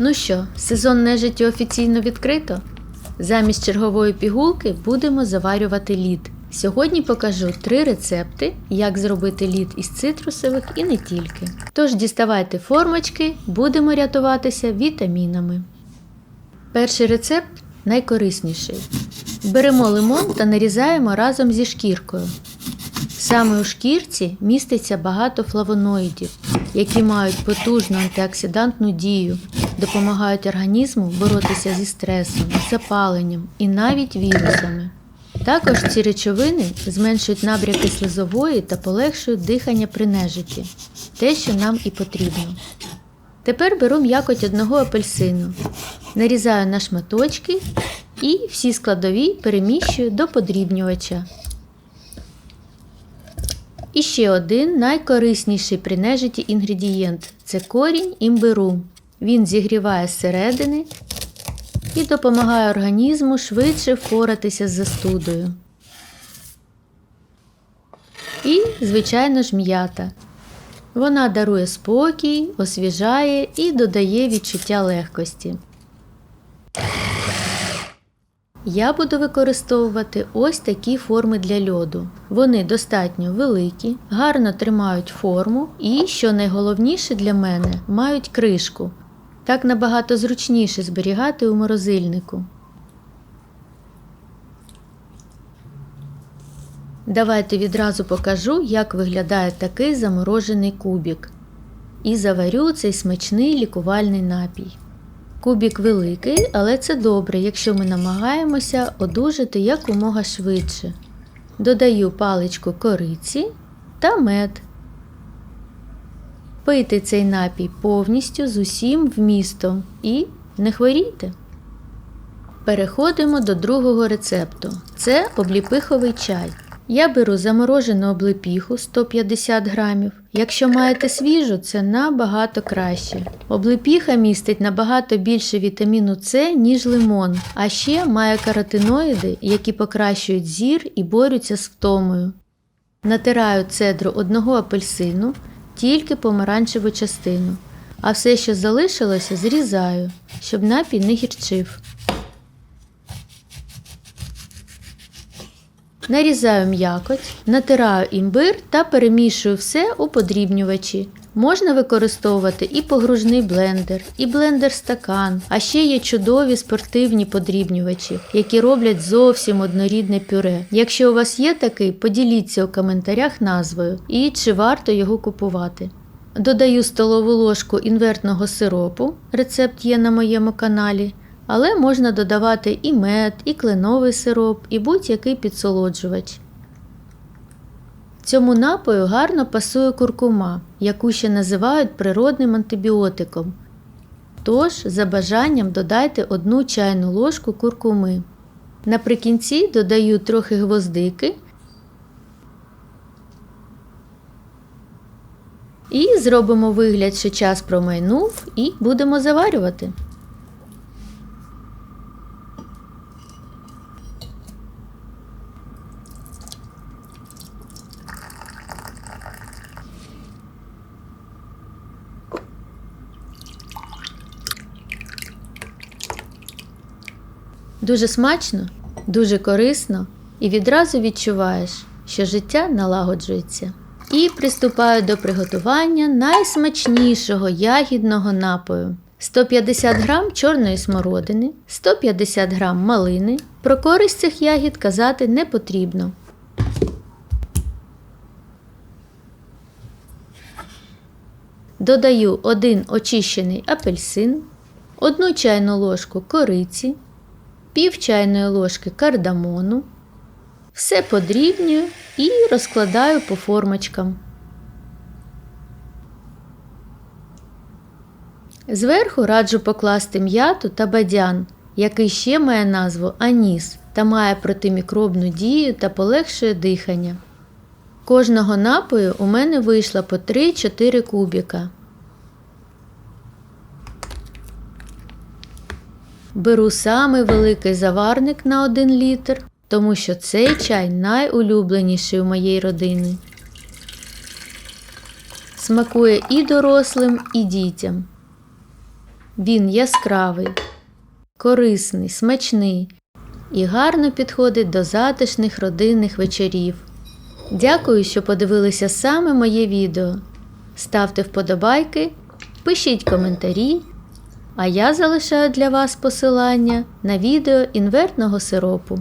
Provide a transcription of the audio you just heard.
Ну що, сезон нежиті офіційно відкрито? Замість чергової пігулки будемо заварювати лід. Сьогодні покажу три рецепти, як зробити лід із цитрусових і не тільки. Тож діставайте формочки, будемо рятуватися вітамінами. Перший рецепт найкорисніший. Беремо лимон та нарізаємо разом зі шкіркою. Саме у шкірці міститься багато флавоноїдів, які мають потужну антиоксидантну дію, допомагають організму боротися зі стресом, запаленням і навіть вірусами. Також ці речовини зменшують набряки слизової та полегшують дихання при нежиті, те, що нам і потрібно. Тепер беру м'якоть одного апельсину, нарізаю на шматочки і всі складові переміщую до подрібнювача. І ще один найкорисніший при нежиті інгредієнт це корінь імбиру. Він зігріває зсередини і допомагає організму швидше впоратися з застудою. І, звичайно ж, м'ята. Вона дарує спокій, освіжає і додає відчуття легкості. Я буду використовувати ось такі форми для льоду. Вони достатньо великі, гарно тримають форму і, що найголовніше для мене, мають кришку. Так набагато зручніше зберігати у морозильнику. Давайте відразу покажу, як виглядає такий заморожений кубік. І заварю цей смачний лікувальний напій. Кубік великий, але це добре, якщо ми намагаємося одужати якомога швидше. Додаю паличку кориці та мед. Пийте цей напій повністю з усім вмістом і не хворійте. Переходимо до другого рецепту. Це обліпиховий чай. Я беру заморожену облепіху 150 грамів. Якщо маєте свіжу, це набагато краще. Облепіха містить набагато більше вітаміну С, ніж лимон, а ще має каротиноїди, які покращують зір і борються з втомою. Натираю цедру одного апельсину, тільки помаранчеву частину, а все, що залишилося, зрізаю, щоб напій не гірчив. Нарізаю м'якоть, натираю імбир та перемішую все у подрібнювачі. Можна використовувати і погружний блендер, і блендер-стакан, а ще є чудові спортивні подрібнювачі, які роблять зовсім однорідне пюре. Якщо у вас є такий, поділіться у коментарях назвою і чи варто його купувати. Додаю столову ложку інвертного сиропу, рецепт є на моєму каналі. Але можна додавати і мед, і кленовий сироп, і будь-який підсолоджувач. Цьому напою гарно пасує куркума, яку ще називають природним антибіотиком. Тож, за бажанням додайте одну чайну ложку куркуми. Наприкінці додаю трохи гвоздики і зробимо вигляд, що час промайнув, і будемо заварювати. Дуже смачно, дуже корисно і відразу відчуваєш, що життя налагоджується. І приступаю до приготування найсмачнішого ягідного напою. 150 г чорної смородини, 150 г малини. Про користь цих ягід казати не потрібно. Додаю один очищений апельсин, одну чайну ложку кориці, пів чайної ложки кардамону. Все подрібнюю і розкладаю по формочкам. Зверху раджу покласти м'яту та бадян, який ще має назву аніс та має протимікробну дію та полегшує дихання. Кожного напою у мене вийшло по 3-4 кубіка. Беру самий великий заварник на 1 літр, тому що цей чай найулюбленіший у моєї родини. Смакує і дорослим, і дітям. Він яскравий, корисний, смачний і гарно підходить до затишних родинних вечорів. Дякую, що подивилися саме моє відео. Ставте вподобайки, пишіть коментарі, а я залишаю для вас посилання на відео інвертного сиропу.